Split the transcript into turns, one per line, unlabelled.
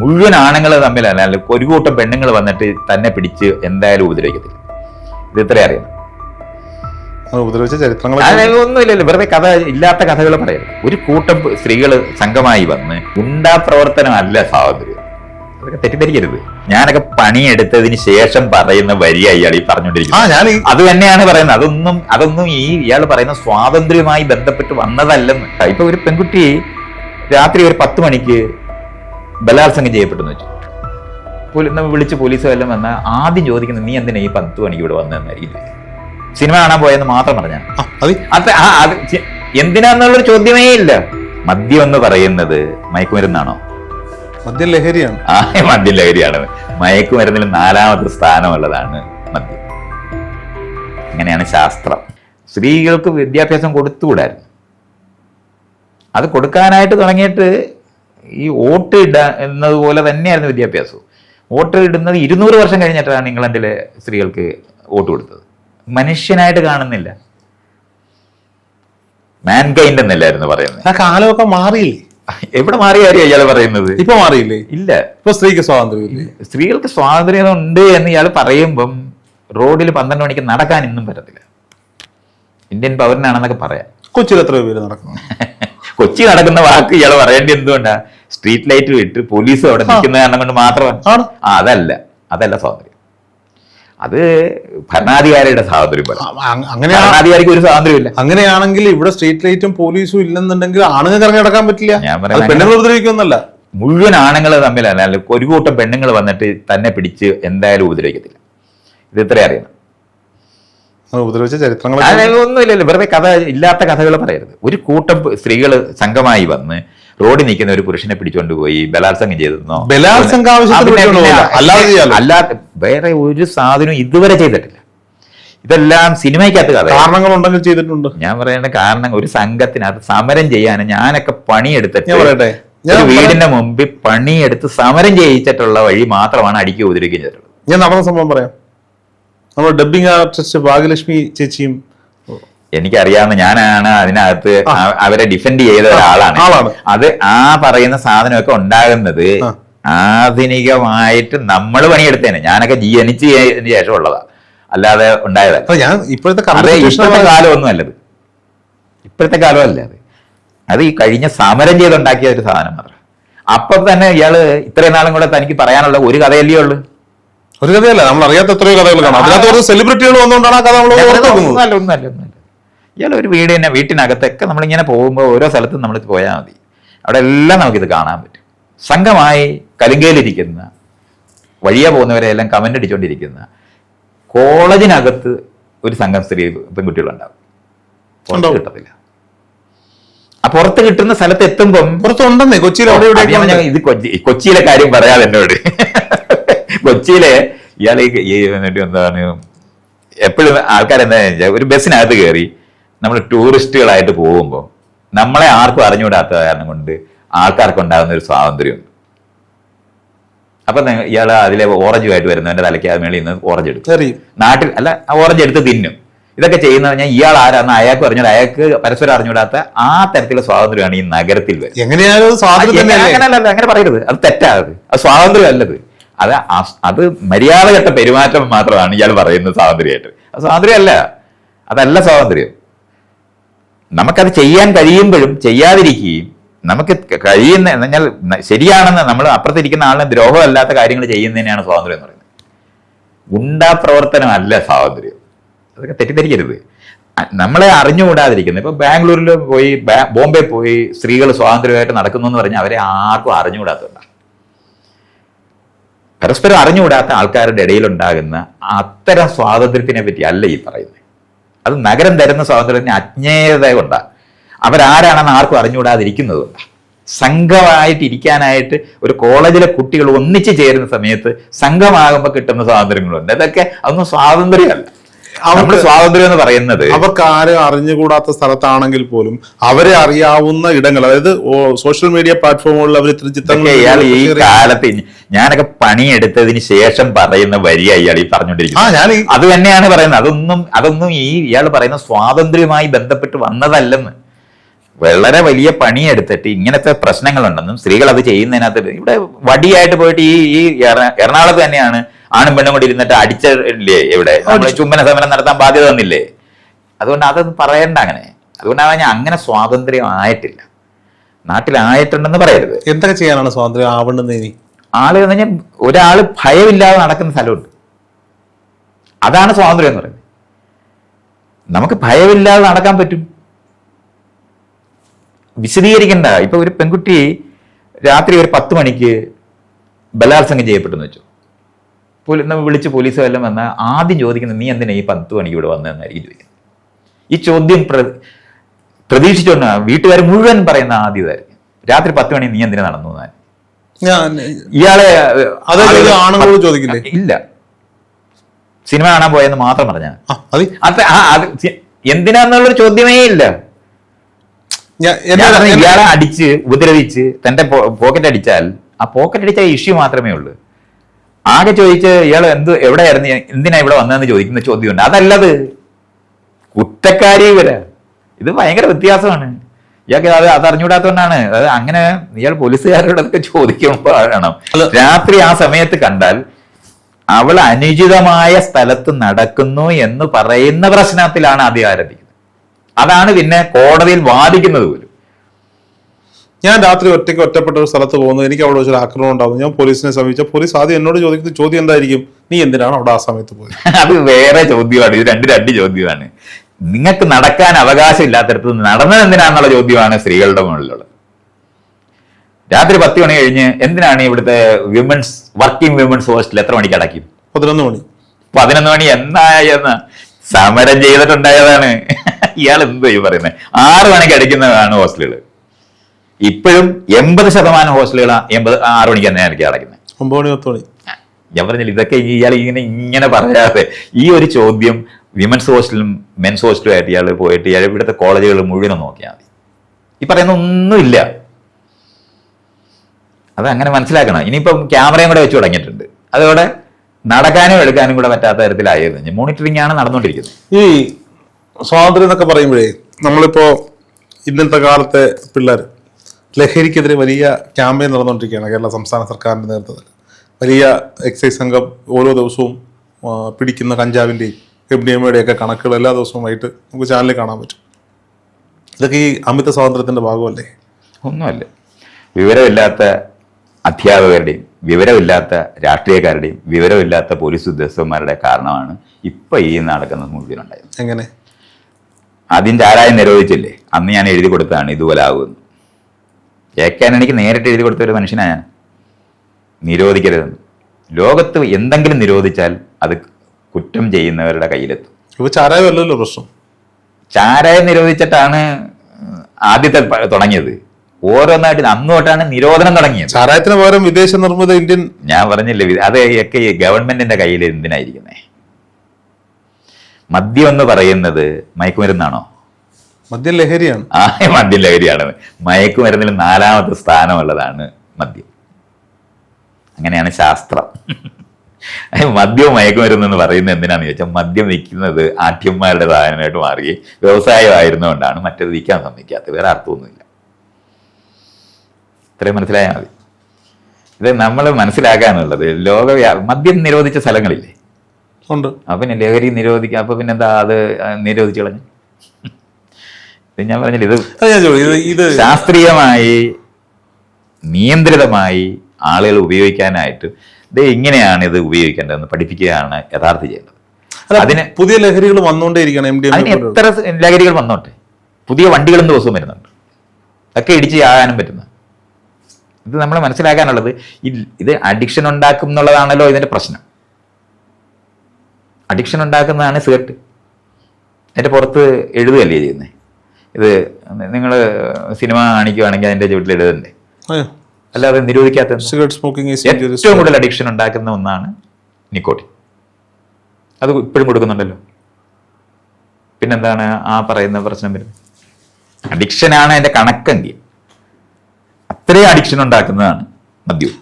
മുഴുവൻ ആണുങ്ങൾ തമ്മിലല്ല അല്ല ഒരു കൂട്ടം പെണ്ണുങ്ങൾ വന്നിട്ട് തന്നെ പിടിച്ച് എന്തായാലും ഉപദ്രവിക്കത്തില്ല. ഇത് ഇത്രയും അറിയാം.
ഉപദ്രവിച്ച ചരിത്രങ്ങൾ
ഒന്നുമില്ലല്ലോ വെറുതെ കഥ ഇല്ലാത്ത കഥകൾ പറയരുത്. ഒരു കൂട്ടം സ്ത്രീകൾ സംഘമായി വന്ന് ഗുണ്ടാ പ്രവർത്തനമല്ല സ്വാതന്ത്ര്യം. അതൊക്കെ തെറ്റിദ്ധരിക്കരുത്. ഞാനൊക്കെ പണിയെടുത്തതിന് ശേഷം പറയുന്ന വരിയായി ഇയാൾ ഈ പറഞ്ഞുകൊണ്ടിരിക്കുന്നത് അത് തന്നെയാണ് പറയുന്നത്. അതൊന്നും അതൊന്നും ഈ ഇയാൾ പറയുന്ന സ്വാതന്ത്ര്യവുമായി ബന്ധപ്പെട്ട് വന്നതല്ലെന്ന്. ഇപ്പൊ ഒരു പെൺകുട്ടി രാത്രി ഒരു പത്ത് മണിക്ക് ബലാത്സംഗം ചെയ്യപ്പെട്ടെന്ന് വെച്ചു. പോലീസ് നമ്മ വിളിച്ച് പോലീസ് വല്ലതും വന്നാൽ ആദ്യം ചോദിക്കുന്നത് നീ എന്തിനാ ഈ പത്ത് മണിക്ക് ഇവിടെ വന്നതെന്നായിരിക്കും. സിനിമ കാണാൻ പോയെന്ന് മാത്രം പറഞ്ഞാൽ
ആ, അത്
അത് ആ അത് എന്തിനാന്നുള്ളൊരു ചോദ്യമേ ഇല്ല. മദ്യം എന്ന് പറയുന്നത് മയക്കുമരുന്നാണോ?
മദ്യലഹരിയാണ്
ആ മദ്യം ലഹരിയാണ്. മയക്കുമരുന്നിൽ നാലാമത്തെ സ്ഥാനമുള്ളതാണ് മദ്യം. അങ്ങനെയാണ് ശാസ്ത്രം. സ്ത്രീകൾക്ക് വിദ്യാഭ്യാസം കൊടുത്തുകൂടായിരുന്നു. അത് കൊടുക്കാനായിട്ട് തുടങ്ങിയിട്ട് ഈ വോട്ട് ഇട എന്നതുപോലെ തന്നെയായിരുന്നു വിദ്യാഭ്യാസവും. വോട്ട് ഇടുന്നത് ഇരുന്നൂറ് വർഷം കഴിഞ്ഞിട്ടാണ് ഇംഗ്ലണ്ടിലെ സ്ത്രീകൾക്ക് വോട്ട് കൊടുത്തത്. മനുഷ്യനായിട്ട് കാണുന്നില്ല. മാൻകൈൻഡ് എന്നല്ലായിരുന്നു പറയുന്നത്.
ആ കാലമൊക്കെ മാറിയില്ലേ?
എവിടെ മാറിയ കാര്യം ഇയാൾ പറയുന്നത്?
ഇപ്പൊ മാറിയില്ലേ?
ഇല്ല.
ഇപ്പൊ സ്ത്രീക്ക് സ്വാതന്ത്ര്യം
സ്ത്രീകൾക്ക് സ്വാതന്ത്ര്യം ഉണ്ട് എന്ന് ഇയാൾ പറയുമ്പം റോഡിൽ പന്ത്രണ്ട് മണിക്ക് നടക്കാൻ ഇന്നും പറ്റത്തില്ല. ഇന്ത്യൻ പൗരനാണെന്നൊക്കെ പറയാം.
കൊച്ചിയിൽ എത്ര പേര് നടക്കുന്നു.
കൊച്ചി നടക്കുന്ന വാക്ക് ഇയാൾ പറയേണ്ടി എന്തുകൊണ്ടാ? സ്ട്രീറ്റ് ലൈറ്റ് വിട്ട് പോലീസ് അവിടെ നിൽക്കുന്ന കാരണം കൊണ്ട് മാത്രമാണ് അതല്ല. അതല്ല സ്വാതന്ത്ര്യം. അത് ഭരണാധികാരിയുടെ സ്വാതന്ത്ര്യം പോലെ.
ആ, അ- അങ്ങനെയാ
ഭരണാധികാരിക്ക് ഒരു സ്വാതന്ത്ര്യമില്ല.
അങ്ങനെയാണെങ്കിൽ ഇവിടെ സ്ട്രീറ്റ് ലൈറ്റും പോലീസും ഇല്ലെന്നുണ്ടെങ്കിൽ ആണുങ്ങൾക്ക് ഇറങ്ങി നടക്കാൻ പറ്റില്ല. പെണ്ണുങ്ങൾ ഉപദ്രവിക്കുന്നല്ല
മുഴുവൻ ആണുങ്ങൾ തമ്മിലല്ല. ഒരു കൂട്ടം പെണ്ണുങ്ങൾ വന്നിട്ട് തന്നെ പിടിച്ച് എന്തായാലും ഉപദ്രവിക്കത്തില്ല. ഇത് ഇത്രയും അറിയണം
ഉപദ്രവിച്ച ചരിത്രങ്ങൾ
ഒന്നുമില്ലല്ലോ. വെറുതെ കഥ ഇല്ലാത്ത കഥകൾ പറയരുത്. ഒരു കൂട്ടം സ്ത്രീകൾ സംഘമായി വന്ന് റോഡിൽ നിൽക്കുന്ന ഒരു പുരുഷനെ പിടിച്ചുകൊണ്ട് പോയി ബലാത്സംഗം ചെയ്തെന്നോ
ബലാത്സംഗം പിടിച്ചോണ്ട്. അല്ലാതെ
വേറെ ഒരു സാധനവും ഇതുവരെ ചെയ്തിട്ടില്ല. ഇതെല്ലാം സിനിമയ്ക്കകത്ത് കഥ
കാരണങ്ങൾ ഉണ്ടെങ്കിൽ ചെയ്തിട്ടുണ്ട്.
ഞാൻ പറയേണ്ട കാരണം ഒരു സംഘത്തിനകത്ത് സമരം ചെയ്യാനും ഞാനൊക്കെ പണിയെടുത്തിട്ട്
പറയട്ടെ? ഞാൻ
വീടിന്റെ മുമ്പിൽ പണിയെടുത്ത് സമരം ചെയ്യിച്ചിട്ടുള്ള വഴി മാത്രമാണ് അടിക്കുക ചെയ്തിട്ടുള്ളത്.
ഞാൻ നടന്ന സംഭവം പറയാം. നമ്മൾ ഡബിങ് ആർട്ടിസ്റ്റ് ഭാഗ്യലക്ഷ്മി ചേച്ചിയും
എനിക്കറിയാവുന്ന ഞാനാണ് അതിനകത്ത് അവരെ ഡിഫെൻഡ് ചെയ്ത ഒരാളാണ്. അത് ആ പറയുന്ന സാധനമൊക്കെ ഉണ്ടാകുന്നത് ആധുനികമായിട്ട് നമ്മൾ പണിയെടുത്തേനെ. ഞാനൊക്കെ ജനിച്ച് ശേഷം ഉള്ളതാ. അല്ലാതെ ഉണ്ടായതല്ല
ഞാൻ ഇപ്പോഴത്തെ കാലം
കാലമൊന്നും അല്ലത് ഇപ്പോഴത്തെ കാലമല്ല അത്. അത് ഈ കഴിഞ്ഞ സമരം ചെയ്തുണ്ടാക്കിയ ഒരു സാധനം മാത്രം. അപ്പൊ തന്നെ ഇയാൾ ഇത്രയും നാളും കൂടെ തനിക്ക് പറയാനുള്ള ഒരു കഥയല്ലേ ഉള്ളു.
ഒരു കഥയല്ല നമ്മൾ അറിയാത്ത എത്രയോ കഥകൾ കാണാം. അതിനകത്ത് ഓരോ സെലിബ്രിറ്റികൾ വന്നുകൊണ്ടാണ് ആ കഥ നമ്മൾ
ഒന്നല്ല ഒന്നല്ല ഒന്നല്ല ഇയാൾ ഒരു വീട് തന്നെ വീട്ടിനകത്തൊക്കെ നമ്മളിങ്ങനെ പോകുമ്പോൾ ഓരോ സ്ഥലത്തും നമ്മൾ പോയാൽ മതി. അവിടെ എല്ലാം നമുക്കിത് കാണാൻ പറ്റും. സംഘമായി കലുങ്കയിലിരിക്കുന്ന വഴിയാ പോകുന്നവരെ എല്ലാം കമന്റ് അടിച്ചുകൊണ്ടിരിക്കുന്ന കോളേജിനകത്ത് ഒരു സംഘം സ്ത്രീ പെൺകുട്ടികളുണ്ടാവും. പുറത്ത്. കിട്ടത്തില്ല. ആ പുറത്ത് കിട്ടുന്ന സ്ഥലത്ത് എത്തുമ്പം
പുറത്തുണ്ടെന്നേ കൊച്ചിയിൽ
ഇത് കൊച്ചിയിലെ കാര്യം പറയാതെ എന്നോട്. കൊച്ചിയിലെ ഇയാളെ ഈ എന്നിട്ട് എന്താണ് എപ്പോഴും ആൾക്കാർ എന്താ വെച്ചാൽ ഒരു ബസ്സിനകത്ത് കയറി നമ്മൾ ടൂറിസ്റ്റുകളായിട്ട് പോകുമ്പോൾ നമ്മളെ ആർക്കും അറിഞ്ഞുകൂടാത്ത കാരണം കൊണ്ട് ആൾക്കാർക്ക് ഉണ്ടാകുന്ന ഒരു സ്വാതന്ത്ര്യമുണ്ട് അപ്പൊ ഇയാൾ അതിലെ ഓറഞ്ചുമായിട്ട് വരുന്നവന്റെ തലയ്ക്ക് അത് മേളിൽ നിന്ന് ഓറഞ്ച് എടുക്കും നാട്ടിൽ അല്ല ഓറഞ്ച് എടുത്ത് തിന്നും ഇതൊക്കെ ചെയ്യുന്ന പറഞ്ഞാൽ ഇയാൾ ആരാന്ന് അയാൾക്ക് പറഞ്ഞാൽ അയാൾക്ക് പരസ്പരം അറിഞ്ഞുകൂടാത്ത ആ തരത്തിലുള്ള സ്വാതന്ത്ര്യമാണ് ഈ നഗരത്തിൽ വരുന്നത്
സ്വാതന്ത്ര്യം
അങ്ങനെ പറയരുത് അത് തെറ്റാത് അത് സ്വാതന്ത്ര്യം അല്ലത് അത് അത് മര്യാദഘട്ട പെരുമാറ്റം മാത്രമാണ് ഇയാൾ പറയുന്നത് സ്വാതന്ത്ര്യമായിട്ട്. അത് സ്വാതന്ത്ര്യമല്ല. അതല്ല സ്വാതന്ത്ര്യം. നമുക്കത് ചെയ്യാൻ കഴിയുമ്പോഴും ചെയ്യാതിരിക്കുകയും നമുക്ക് കഴിയുന്ന എന്ന് പറഞ്ഞാൽ ശരിയാണെന്ന് നമ്മൾ അപ്പുറത്തിരിക്കുന്ന ആളിന് ദ്രോഹമല്ലാത്ത കാര്യങ്ങൾ ചെയ്യുന്നതിനാണ് സ്വാതന്ത്ര്യം എന്ന് പറയുന്നത്. ഗുണ്ടാ പ്രവർത്തനമല്ല സ്വാതന്ത്ര്യം. അതൊക്കെ തെറ്റിദ്ധരിക്കരുത്. നമ്മളെ അറിഞ്ഞുകൂടാതിരിക്കുന്നത്. ഇപ്പൊ ബാംഗ്ലൂരിൽ പോയി ബോംബെ പോയി സ്ത്രീകൾ സ്വാതന്ത്ര്യമായിട്ട് നടക്കുന്നു എന്ന് പറഞ്ഞാൽ അവരെ ആർക്കും അറിഞ്ഞുകൂടാത്തതുകൊണ്ടാണ്. പരസ്പരം അറിഞ്ഞുകൂടാത്ത ആൾക്കാരുടെ ഇടയിൽ ഉണ്ടാകുന്ന അത്തരം സ്വാതന്ത്ര്യത്തിനെ പറ്റി അല്ല ഈ പറയുന്നത് അത് നഗരം തരുന്ന സ്വാതന്ത്ര്യത്തിന് അജ്ഞേയത കൊണ്ടാണ് അവരാരാണെന്ന് ആർക്കും അറിഞ്ഞുകൂടാതിരിക്കുന്നത് സംഘമായിട്ട് ഇരിക്കാനായിട്ട് ഒരു കോളേജിലെ കുട്ടികൾ ഒന്നിച്ചു ചേരുന്ന സമയത്ത് സംഘമാകുമ്പോൾ കിട്ടുന്ന സ്വാതന്ത്ര്യങ്ങളുണ്ട്. ഇതൊക്കെ അതൊന്നും സ്വാതന്ത്ര്യമല്ല. നമ്മൾ സ്വാതന്ത്ര്യം എന്ന് പറയുന്നത്
അവർക്ക് ആരും അറിഞ്ഞുകൂടാത്ത സ്ഥലത്താണെങ്കിൽ പോലും അവരെ അറിയാവുന്ന ഇടങ്ങൾ അതായത് സോഷ്യൽ മീഡിയ പ്ലാറ്റ്ഫോമുകളിൽ അവർ ഇത്ര ചിത്രങ്ങൾ
ഇയാൾ ഈ. കാലത്ത് ഞാനൊക്കെ പണിയെടുത്തതിന് ശേഷം പറയുന്ന വരിയ ഇയാൾ ഈ
ആ
പറഞ്ഞുകൊണ്ടിരിക്കുന്നത് അത് തന്നെയാണ് പറയുന്നത്. അതൊന്നും അതൊന്നും ഈ ഇയാൾ പറയുന്ന സ്വാതന്ത്ര്യമായി ബന്ധപ്പെട്ട് വന്നതല്ലെന്ന്. വളരെ വലിയ പണിയെടുത്തിട്ട് ഇങ്ങനത്തെ പ്രശ്നങ്ങളുണ്ടെന്നും സ്ത്രീകൾ അത് ചെയ്യുന്നതിനകത്ത് ഇവിടെ വടിയായിട്ട് പോയിട്ട് ഈ ഈ എറ- എറണാകുളത്ത് തന്നെയാണ് ആണും പെണ്ണും കൂടി ഇരുന്നിട്ട് അടിച്ചില്ലേ ഇവിടെ? നമ്മൾ ചുംബന സമരം നടത്താൻ ബാധ്യത തന്നില്ലേ? അതുകൊണ്ട് അതൊന്നും പറയണ്ട അങ്ങനെ. അതുകൊണ്ടാണ് ഞാൻ അങ്ങനെ സ്വാതന്ത്ര്യം ആയിട്ടില്ല. നാട്ടിലായിട്ടുണ്ടെന്ന് പറയരുത്.
എന്തൊക്കെ ചെയ്യാനാണ് സ്വാതന്ത്ര്യം ആവണ്ടെന്ന് ഇനി?
ആൾ എന്ന് പറഞ്ഞാൽ ഒരാൾ ഭയമില്ലാതെ നടക്കുന്ന സ്ഥലമുണ്ട്. അതാണ് സ്വാതന്ത്ര്യം എന്ന് പറയുന്നത്. നമുക്ക് ഭയമില്ലാതെ നടക്കാൻ പറ്റും. വിശദീകരിക്കേണ്ട. ഇപ്പൊ ഒരു പെൺകുട്ടി രാത്രി ഒരു പത്ത് മണിക്ക് ബലാത്സംഗം ചെയ്യപ്പെട്ടെന്ന് വെച്ചു. പോലീ നമ്മ വിളിച്ച് പോലീസ് വല്ലതും വന്നാൽ ആദ്യം ചോദിക്കുന്നത് നീ എന്തിനാ ഈ പത്ത് മണിക്ക് ഇവിടെ വന്നതെന്നായിരിക്കും ചോദിക്കുന്നത് ഈ ചോദ്യം. പ്ര പ്രതീക്ഷിച്ചോണ്ടാ വീട്ടുകാർ മുഴുവൻ പറയുന്ന ആദ്യം ഇതായിരിക്കും. രാത്രി പത്ത് മണി നീ എന്തിനാ നടന്നു എന്നാണ് ഇയാളെ
ആണുങ്ങളോട് ചോദിക്കില്ലേ?
ഇല്ല. സിനിമ കാണാൻ പോയെന്ന് മാത്രം പറഞ്ഞാൽ എന്തിനാന്നുള്ളൊരു ചോദ്യമേ ഇല്ല. ഇയാളെ അടിച്ച് ഉപദ്രവിച്ച് തന്റെ പോക്കറ്റ് അടിച്ചാൽ ആ പോക്കറ്റ് അടിച്ച ഇഷ്യൂ മാത്രമേ ഉള്ളൂ. ആകെ ചോദിച്ച് ഇയാൾ എന്ത് എവിടെയായിരുന്നു എന്തിനാ ഇവിടെ വന്നതെന്ന് ചോദിക്കുന്ന ചോദ്യമുണ്ട്. അതല്ലത്. കുറ്റക്കാരി ഇവർ. ഇത് ഭയങ്കര വ്യത്യാസമാണ്. ഇയാൾക്ക് അത് അത് അറിഞ്ഞുകൂടാത്തതുകൊണ്ടാണ്. അത് അങ്ങനെ ഇയാൾ പോലീസുകാരോടൊക്കെ ചോദിക്കുമ്പോഴാണ്. രാത്രി ആ സമയത്ത് കണ്ടാൽ അവൾ അനുചിതമായ സ്ഥലത്ത് നടക്കുന്നു എന്ന് പറയുന്ന പ്രശ്നത്തിലാണ് ആദ്യം ആരംഭിക്കുന്നത്. അതാണ് പിന്നെ കോടതിയിൽ വാദിക്കുന്നത് പോലും.
ഞാൻ രാത്രി ഒറ്റയ്ക്ക് ഒറ്റപ്പെട്ട ഒരു സ്ഥലത്ത് പോകുന്നു. എനിക്ക് അവിടെ വെച്ചൊരു ആക്രമണം ഉണ്ടാകുന്നു. ഞാൻ പോലീസിനെ സമീപിച്ച പോലീസ് ആദ്യം എന്നോട് ചോദിക്കുന്ന ചോദ്യം എന്തായിരിക്കും? നീ എന്തിനാണ് അവിടെ ആ സമയത്ത് പോയത്?
അത് വേറെ ചോദ്യമാണ്. ഇത് രണ്ട് രണ്ട് ചോദ്യമാണ്. നിങ്ങൾക്ക് നടക്കാൻ അവകാശം ഇല്ലാത്തടത്ത് നടന്നത് എന്തിനാന്നുള്ള ചോദ്യമാണ് സ്ത്രീകളുടെ മുകളിലുള്ളത്. രാത്രി പത്ത് മണി കഴിഞ്ഞ് എന്തിനാണ് ഇവിടുത്തെ വിമൻസ് വർക്കിംഗ് വിമൻസ് ഹോസ്റ്റൽ എത്ര മണിക്ക് അടയ്ക്കും?
പതിനൊന്ന് മണി.
പതിനൊന്ന് മണി എന്നായെന്ന് സമരം ചെയ്തിട്ടുണ്ടായതാണ്. ഇയാൾ എന്തോ ഈ പറയുന്നത് ആറ് മണിക്ക് അടിക്കുന്നതാണ് ഹോസ്റ്റലുകൾ ഇപ്പോഴും എൺപത് ശതമാനം ഹോസ്റ്റലുകൾ എൺപത് ആറ് മണിക്ക് തന്നെ എനിക്ക് അടയ്ക്കുന്നത്
ഒമ്പത് മണി പത്ത് മണി.
ഞാൻ പറഞ്ഞില്ല ഇതൊക്കെ ഇയാൾ ഇങ്ങനെ ഇങ്ങനെ പറയാതെ ഈ ഒരു ചോദ്യം വിമൻസ് ഹോസ്റ്റലും മെൻസ് ഹോസ്റ്റലും ആയിട്ട് ഇയാൾ പോയിട്ട് ഇയാൾ ഇവിടുത്തെ കോളേജുകൾ മുഴുവനും നോക്കിയാൽ മതി. ഈ പറയുന്ന ഒന്നുമില്ല അത് അങ്ങനെ മനസ്സിലാക്കണം. ഇനിയിപ്പം ക്യാമറയും കൂടെ വെച്ച് തുടങ്ങിയിട്ടുണ്ട്. അതോടെ നടക്കാനും എടുക്കാനും കൂടെ പറ്റാത്ത തരത്തിലായിരുന്നു. മോണിറ്ററിംഗ് ആണ് നടന്നുകൊണ്ടിരിക്കുന്നത്.
ഈ സ്വാതന്ത്ര്യം എന്നൊക്കെ പറയുമ്പോഴേ നമ്മളിപ്പോ ഇന്നത്തെ കാലത്തെ പിള്ളേർ ലഹരിക്കെതിരെ വലിയ ക്യാമ്പയിൻ നടന്നുകൊണ്ടിരിക്കുകയാണ് കേരള സംസ്ഥാന സർക്കാരിന്റെ നേതൃത്വത്തിൽ. വലിയ എക്സൈസ് സംഘം ഓരോ ദിവസവും പിടിക്കുന്ന കഞ്ചാവിന്റെയും എം ഡി എമ്മയുടെയൊക്കെ കണക്കുകൾ എല്ലാ ദിവസവും ആയിട്ട് നമുക്ക് ചാനലിൽ കാണാൻ പറ്റും. ഇതൊക്കെ ഈ അമിത സ്വാതന്ത്ര്യത്തിന്റെ ഭാഗമല്ലേ?
ഒന്നുമല്ല. വിവരമില്ലാത്ത അധ്യാപകരുടെയും വിവരമില്ലാത്ത രാഷ്ട്രീയക്കാരുടെയും വിവരമില്ലാത്ത പോലീസ് ഉദ്യോഗസ്ഥന്മാരുടെ കാരണമാണ് ഇപ്പം ഈ നടക്കുന്നത് മുഴുവനുണ്ടായത്
എങ്ങനെ?
അതിന്റെ ആരായും നിരോധിച്ചില്ലേ? അന്ന് ഞാൻ എഴുതി കൊടുത്തതാണ് ഇതുപോലെ ആകുമെന്ന്. ജയിക്കാൻ എനിക്ക് നേരിട്ട് എഴുതി കൊടുത്ത ഒരു മനുഷ്യനാണ് ഞാൻ. നിരോധിക്കരുതെന്ന്. ലോകത്ത് എന്തെങ്കിലും നിരോധിച്ചാൽ അത് കുറ്റം ചെയ്യുന്നവരുടെ കയ്യിലെത്തും.
ചാരായമല്ലല്ലോ പ്രശ്നം.
ചാരായം നിരോധിച്ചിട്ടാണ് ആദ്യത്തെ തുടങ്ങിയത്. ഓരോന്നായിട്ട് അന്ന് തൊട്ടാണ് നിരോധനം തുടങ്ങിയത്.
ചാരായത്തിന് പകരം വിദേശ നിർമ്മിത ഇന്ത്യൻ
ഞാൻ പറഞ്ഞില്ലേ അത് ഒക്കെ ഈ ഗവൺമെന്റിന്റെ കയ്യിൽ എന്തിനായിരിക്കുന്നേ? മദ്യം എന്ന് പറയുന്നത് മയക്കുമരുന്നാണോ?
മദ്യം ലഹരിയാണ്.
ആ മദ്യം ലഹരിയാണ്. മയക്കുമരുന്നിൽ നാലാമത്തെ സ്ഥാനമുള്ളതാണ് മദ്യം. അങ്ങനെയാണ് ശാസ്ത്രം. മദ്യവും മയക്കുമരുന്ന് എന്ന് പറയുന്നത് എന്തിനാന്ന് ചോദിച്ചാൽ മദ്യം വിൽക്കുന്നത് ആഠ്യന്മാരുടെ സാധനമായിട്ട് മാറി വ്യവസായമായിരുന്നുകൊണ്ടാണ് മറ്റത് വിൽക്കാൻ സമ്മതിക്കാത്തത് വേറെ അർത്ഥമൊന്നുമില്ല. ഇത്രയും മനസ്സിലായാൽ മതി. ഇത് നമ്മൾ മനസ്സിലാക്കാനുള്ളത് ലോക മദ്യം നിരോധിച്ച സ്ഥലങ്ങളില്ലേ?
ഉണ്ട്.
അപ്പൊ പിന്നെ ലഹരി നിരോധിക്കുക അപ്പൊ പിന്നെന്താ അത് നിരോധിച്ചു കളഞ്ഞു? ഞാൻ പറഞ്ഞില്ല ഇത്
ഇത്
ശാസ്ത്രീയമായി നിയന്ത്രിതമായി ആളുകൾ ഉപയോഗിക്കാനായിട്ട് ഇത് ഇങ്ങനെയാണ് ഇത് ഉപയോഗിക്കേണ്ടതെന്ന് പഠിപ്പിക്കുകയാണ് യഥാർത്ഥ ചെയ്യേണ്ടത്. അതിന്
പുതിയ ലഹരികൾ വന്നുകൊണ്ടേയിരിക്കണം
അതിന് എത്ര ലഹരികൾ വന്നോട്ടെ? പുതിയ വണ്ടികളും ദിവസവും വരുന്നുണ്ട്. അതൊക്കെ ഇടിച്ച് ആകാനും പറ്റുന്ന. ഇത് നമ്മൾ മനസ്സിലാക്കാനുള്ളത് ഇത് അഡിക്ഷൻ ഉണ്ടാക്കും എന്നുള്ളതാണല്ലോ ഇതിന്റെ പ്രശ്നം. അഡിക്ഷൻ ഉണ്ടാക്കുന്നതാണ് സിഗരറ്റ്. അതിന്റെ പുറത്ത് എഴുതുകയല്ലേ ചെയ്യുന്നത് ഇത് നിങ്ങൾ സിനിമ കാണിക്കുകയാണെങ്കിൽ അതിന്റെ ചുവട്ടിൽ എഴുതണ്ടേ അല്ലാതെ നിരോധിക്കാത്ത
സിഗരറ്റ് സ്മോക്കിംഗ്
ഏറ്റവും കൂടുതൽ അഡിക്ഷൻ ഉണ്ടാക്കുന്ന ഒന്നാണ് നിക്കോട്ടിൻ അത് ഇപ്പോഴും കൊടുക്കുന്നുണ്ടല്ലോ. പിന്നെന്താണ് ആ പറയുന്ന പ്രശ്നം വരുന്നത്? അഡിക്ഷനാണ് അതിന്റെ കണക്കെങ്കിൽ. അത്രയും അഡിക്ഷൻ ഉണ്ടാക്കുന്നതാണ് മദ്യം.